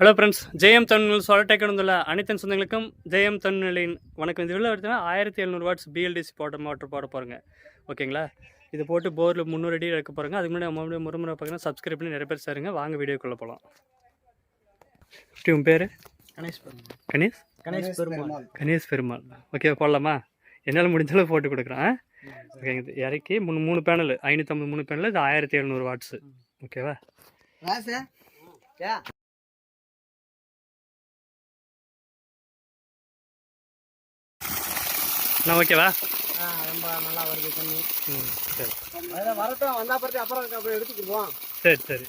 Hello friends Jayam Tamil சொலட்டை வந்துள்ள அனைத்து சொந்தங்களுக்கும் ஜெயம் தமிழின் வணக்கம். இந்த வீடியோ எடுத்தீங்கன்னா ஆயிரத்தி எழுநூறு வாட்ஸ் பிஎல்டிசி போட்ட மோட்டர் போட போகிறோங்க ஓகேங்களா? இது போட்டு போரில் முந்நூறு அடி எடுக்க போகிறோங்க அதுக்கு முன்னாடி முறை முறை பார்த்தீங்கன்னா சப்ஸ்கிரைப் பண்ணி நிறைய பேர் சாருங்க. வாங்க வீடியோக்குள்ளே போகலாம் இப்படி உன் பேர்? கணேஷ் பெருமாள். கணேஷ்? கணேஷ் பெருமாள். கணேஷ் பெருமாள். ஓகே போடலாமா? என்னால் முடிஞ்ச அளவு போட்டு கொடுக்குறேன் ஓகேங்க இது இறக்கி மூணு மூணு பேனல் ஐநூற்றம்பது மூணு பேனல் இது ஆயிரத்தி எழுநூறு வாட்ஸு ஓகேவா? நான் ஓகேவா ஆ ரொம்ப நல்லா வருது தண்ணி. ம் சரி. அதில் வரட்டும் வந்தா பற்றி அப்புறம் அப்புறம் எடுத்துக்கிடுவோம் சரி சரி.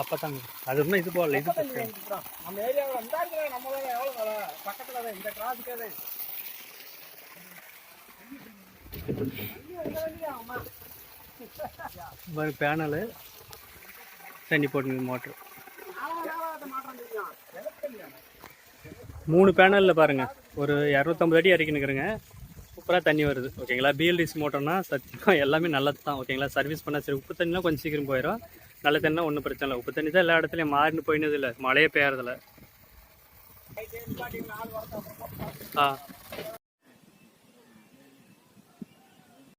அப்பத்தாங்க அது ஒன்றும் இது போடல இது போட்டு நம்ம ஏரியாவில் இந்த இருக்கிற நம்ம வேலை எவ்வளோ வேலை? பக்கத்தில் தான் இந்த கிராஸுக்கே தான். ஒரு பேனலு தண்ணி போட்டுங்க மோட்ரு மூணு பேனலில் பாருங்கள் ஒரு இரநூத்தம்பது அடி இறக்கினுக்குறேங்க சூப்பராக தண்ணி வருது. ஓகேங்களா? பிஎல்டிசி மோட்டர்னா சத்தியமாக எல்லாமே நல்லது தான் ஓகேங்களா? சர்வீஸ் பண்ணால் சரி உப்பு தண்ணிலாம் கொஞ்சம் சீக்கிரம் போயிடும் நல்ல தண்ணினா ஒன்றும் பிரச்சனை இல்லை. உப்பு தண்ணி தான் எல்லா இடத்துலையும் மாறினு போயினது இல்லை. மழையே பெய்யறதில்ல ஆ.